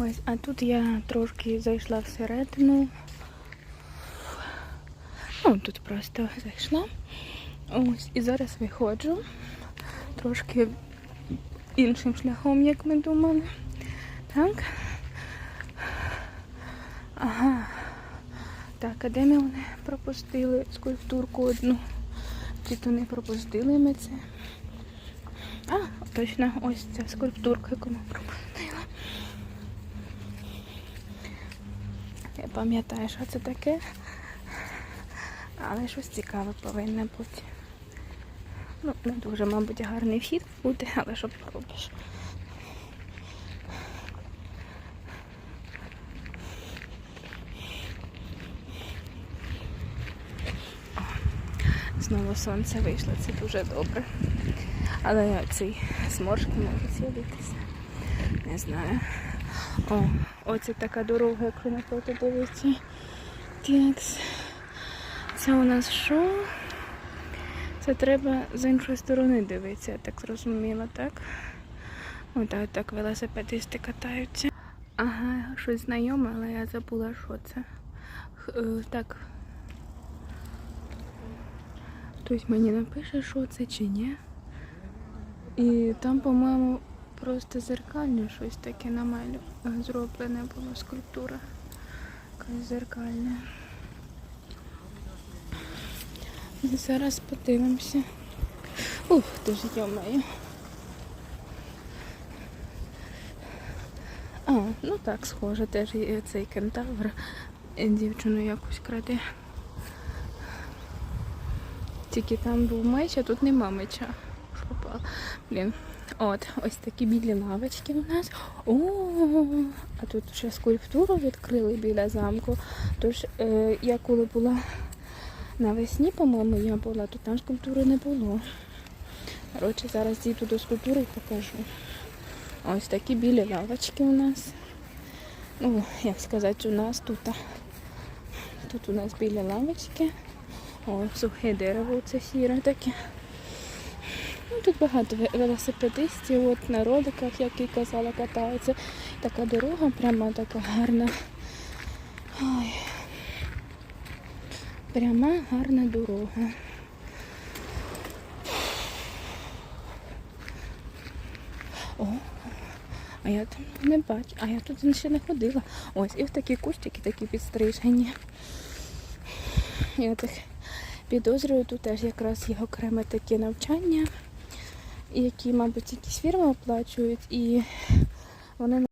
Ось, а тут я трошки зайшла всередину. Ну, тут просто зайшла. Ось, і зараз виходжу. Трошки іншим шляхом, як ми думали. Так. Ага. Так, а де ми вони пропустили скульптурку одну? Чи то не пропустили ми це? А, точно, ось ця скульптурка, яку ми пропустили. Я пам'ятаю, що це таке. Але щось цікаве повинно бути. Ну, не дуже, мабуть, гарний вхід буде, але що поробиш. Знову сонце вийшло, це дуже добре. Але ці сморшки можуть з'явитися. Не знаю. О, оце така дорога, як ви на фото дивитися. Текс. Це у нас що? Це треба з іншої сторони дивитися, я так зрозуміла, так? Отак так велосипедисти катаються. Ага, щось знайоме, але я забула, що це. Е, Так. Хтось мені напише, що це чи ні. І там, по-моєму, просто зеркальне щось таке намалю зроблене було скульптура. Якась зеркальна. Зараз подивимося. Ух, ти ж йомаю. А, ну так, схоже, теж є цей кентавр. е, Дівчину якусь краде. Тільки там був меч, а тут нема меча. Блін. От, ось такі білі лавочки у нас. О, а тут ще скульптуру відкрили біля замку. Тож е, я коли була навесні, по-моєму, я була, то там скульптури не було. Коротше, зараз дійду до скульптури і покажу. Ось такі білі лавочки у нас. Ну, як сказати, у нас тут. Тут у нас білі лавочки. О, сухе дерево, це сіре таке. Тут багато велосипедистів, от на роликах, як і казала, катаються. Така дорога, прямо така гарна. Ой. Пряма гарна дорога. О, а я там не бачу, а я тут ще не ходила. Ось, і в такі кустики такі підстрижені. Я так підозрюю, тут теж якраз є окреме таке навчання, які, мабуть, якісь фірми оплачують, і вони